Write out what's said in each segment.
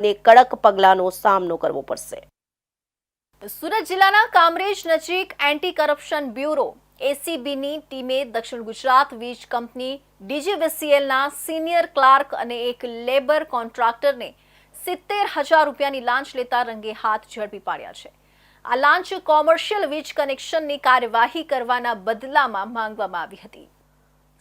ને કડક પગલાંનો સામનો કરવો પડશે. સુરત જિલ્લાના કામરેજ નજીક એન્ટી કરપ્શન બ્યુરો, એસીબીની ટીમે દક્ષિણ ગુજરાત વીજ કંપની ડીજીવીસીએલના સિનિયર ક્લાર્ક અને એક લેબર કોન્ટ્રાક્ટરને સિત્તેર હજાર રૂપિયાની લાંચ લેતા રંગે હાથ ઝડપી પાડ્યા છે. આ લાંચ કોમર્શિયલ વીજ કનેક્શનની કાર્યવાહી કરવાના બદલામાં માંગવામાં આવી હતી.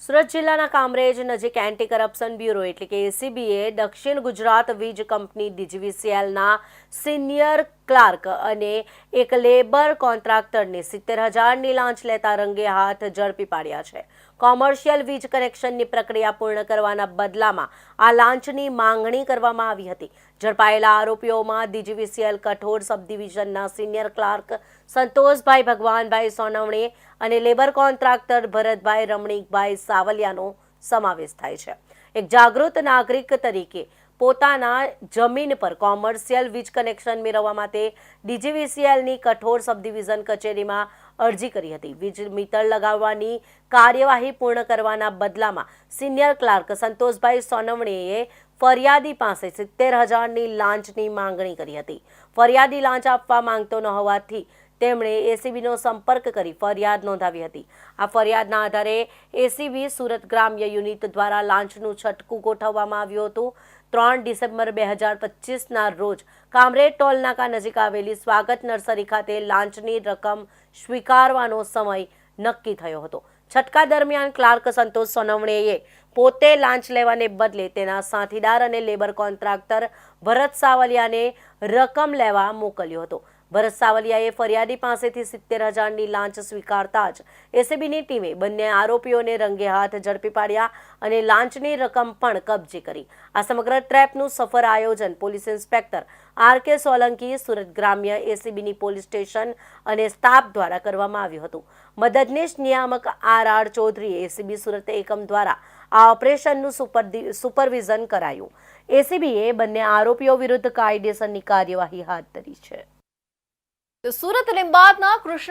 સુરત જિલ્લાના કામરેજ નજીક એન્ટી કરપ્શન બ્યુરો એટલે કે એસીબીએ દક્ષિણ ગુજરાત વીજ કંપની ડીજીવીસીએલના સિનિયર ક્લાર્ક અને એક લેબર કોન્ટ્રાક્ટરને સિત્તેર હજારની લાંચ લેતા રંગે હાથ ઝડપી પાડ્યા છે. કોમર્શિયલ વીજ કનેક્શનની પ્રક્રિયા પૂર્ણ કરવાના બદલામાં આ લાંચની માંગણી કરવામાં આવી હતી. ઝડપાયેલા આરોપીઓમાં ડીજીવીસીએલ કઠોર સબ ડિવિઝનના સિનિયર ક્લાર્ક સંતોષભાઈ ભગવાનભાઈ સોનવણે અને લેબર કોન્ટ્રાક્ટર ભરતભાઈ રમણીકભાઈ સાવલિયાનો સમાવેશ થાય છે. એક જાગૃત નાગરિક તરીકે પોતાના જમીન પર કોમર્શિયલ વીજ કનેક્શન મેળવવા માટે ડીજીવીસીએલની કઠોર સબ ડિવિઝન કચેરીમાં અરજી કરી હતી. વીજ મીટર લગાવવાની કાર્યવાહી પૂર્ણ કરવાના બદલામાં સિનિયર ક્લાર્ક સંતોષભાઈ સોનવણેએ ફરિયાદી પાસે સિત્તેર હજારની લાંચની માંગણી કરી હતી. ફરિયાદી લાંચ આપવા માંગતો ન હોવાથી તેમણે એસીબીનો સંપર્ક કરી ફરિયાદ નોંધાવી હતી. આ ફરિયાદના આધારે એસીબી સુરત ગ્રામ્ય યુનિટ દ્વારા લાંચનું છટકું ગોઠવવામાં આવ્યું હતું. ત્રણ ડિસેમ્બર બે હજાર પચીસના રોજ કામરેજ ટોલનાકા નજીક આવેલી સ્વાગત નર્સરી ખાતે લાંચની રકમ સ્વીકારવાનો સમય નક્કી થયો હતો. છટકા દરમિયાન ક્લાર્ક સંતોષ સોનવણેએ પોતે લાંચ લેવાને બદલે તેના સાથીદાર અને લેબર કોન્ટ્રાક્ટર ભરત સાવલિયાને રકમ લેવા મોકલ્યો હતો. ભરત સાવલિયાએ ફરિયાદી પાસેથી સિત્તેર હજારની લાંચ સ્વીકારતા જ એસીબીની ટીમે બંને આરોપીઓને રંગે હાથ ઝડપી પાડ્યા અને લાંચની રકમ પણ કબજે કરી. આ સમગ્ર ટ્રેપનું સફર આયોજન police inspector R K Solanki Surat ગ્રામ્ય એસીબીની પોલીસ સ્ટેશન અને સ્ટાફ દ્વારા કરવામાં આવ્યું હતું. મદદનીશ નિયામક આર આર ચૌધરીએ એસીબી સુરત એકમ દ્વારા આ ઓપરેશનનું સુપર સુપરવિઝન કરાયું. એસીબીએ બંને આરોપીઓ વિરુદ્ધ કાયદેસરની કાર્યવાહી હાથ ધરી છે. તો સુરત લીંબાદના કૃષ્ણ